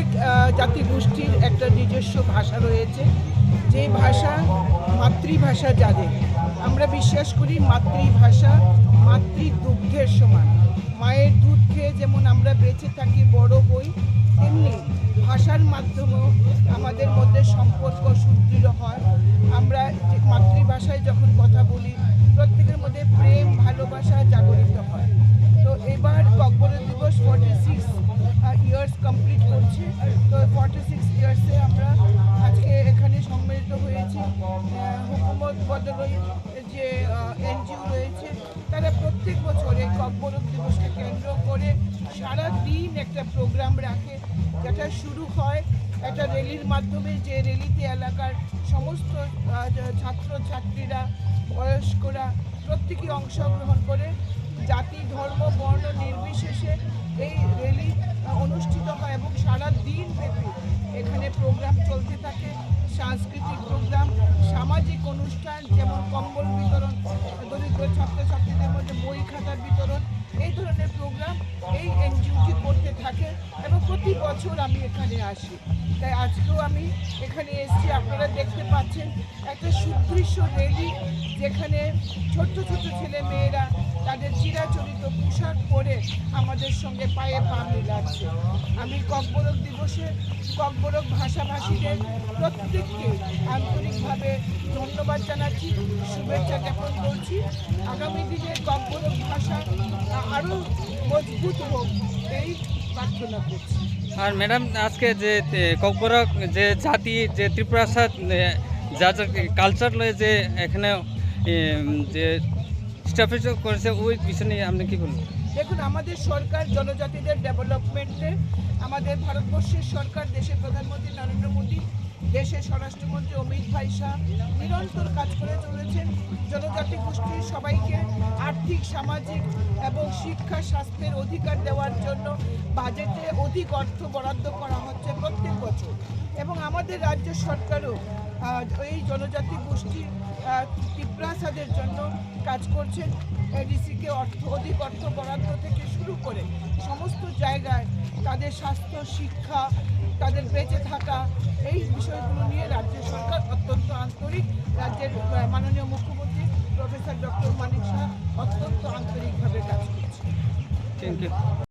প্রত্যেক জাতিগোষ্ঠীর একটা নিজস্ব ভাষা রয়েছে। যে ভাষা মাতৃভাষা যাদের, আমরা বিশ্বাস করি মাতৃভাষা মাতৃদুগ্ধের সমান। মায়ের দুধ খেয়ে যেমন আমরা বেঁচে থাকি বড় হই, তেমনি ভাষার মাধ্যমেও আমাদের মধ্যে সম্পর্ক সুদৃঢ় হয়। আমরা মাতৃভাষায় যখন কথা বলি, প্রত্যেকের মধ্যে প্রেম করছে তো ফর্টি সিক্স ইয়ার্সে আমরা আজকে এখানে সম্মিলিত হয়েছি। হুকুমত বদলই যে এনজিও রয়েছে, তারা প্রত্যেক বছর এই ককবর দিবসকে কেন্দ্র করে সারা দিন একটা প্রোগ্রাম রাখে। যেটা শুরু হয় একটা র্যালির মাধ্যমে যে র্যালিতে এলাকার সমস্ত ছাত্র ছাত্রীরা বয়স্করা প্রত্যেকে অংশগ্রহণ করে। জাতি, ধর্ম, বর্ণ নির্বিশেষে এই র্যালি অনুষ্ঠিত হয় এবং সারা দিন ব্যাপী এখানে প্রোগ্রাম চলতে থাকে। সাংস্কৃতিক প্রোগ্রাম সামাজিক অনুষ্ঠান, যেমন কম্বল বিতরণ, দরিদ্র ছাত্রছাত্রীদের মধ্যে বই খাতার বিতরণ, এই ধরনের প্রোগ্রাম এই এনজিওটি করতে থাকে এবং প্রতি বছর আমি এখানে আসি। তাই আজকেও আমি এখানে এসেছি। আপনারা দেখতে পাচ্ছেন একটা সুদৃশ্য র্যালি যেখানে ছোট্ট ছোট্ট ছেলে মেয়েরা তাদের চিরাচরিত পোশাক পরে আমাদের সঙ্গে পায়ে পা মিলাচ্ছে। আমি ককবরক দিবসে ককবরক ভাষাভাষীদের প্রত্যেককে আন্তরিকভাবে ধন্যবাদ জানাচ্ছি, শুভেচ্ছা জ্ঞাপন করছি। আগামী দিনে ককবরক ভাষা আরও মজবুত হোক, এই প্রার্থনা করছি। আর ম্যাডাম আজকে যে ককবরক যে জাতি যে ত্রিপুরা যা যা কালচার লয়ে যে এখানে যে স্টাফিজ করেছে ওই বিষয় নিয়ে আপনি কি বলবেন? দেখুন আমাদের সরকার জনজাতিদের ডেভেলপমেন্টে আমাদের ভারতবর্ষের সরকার দেশের প্রধানমন্ত্রী নরেন্দ্র মোদী দেশের স্বরাষ্ট্রমন্ত্রী অমিত ভাই শাহ নিরন্তর কাজ করে চলেছেন। জনজাতি গোষ্ঠীর সবাইকে আর্থিক, সামাজিক এবং শিক্ষা, স্বাস্থ্যের অধিকার দেওয়ার জন্য বাজেটে অধিক অর্থ বরাদ্দ করা হচ্ছে প্রত্যেক বছর। এবং আমাদের রাজ্য সরকারও এই জনজাতি গোষ্ঠী টিপ্রাসাদের জন্য কাজ করছেন এডিসিকে অর্থ, অধিক অর্থ বরাদ্দ থেকে শুরু করে সমস্ত জায়গায় তাদের স্বাস্থ্য, শিক্ষা, তাদের বেঁচে থাকা, এই বিষয়গুলো নিয়ে রাজ্য সরকার অত্যন্ত আন্তরিক। রাজ্যের মাননীয় মুখ্যমন্ত্রী আন্তরিকভাবে কাজ করছি। Thank you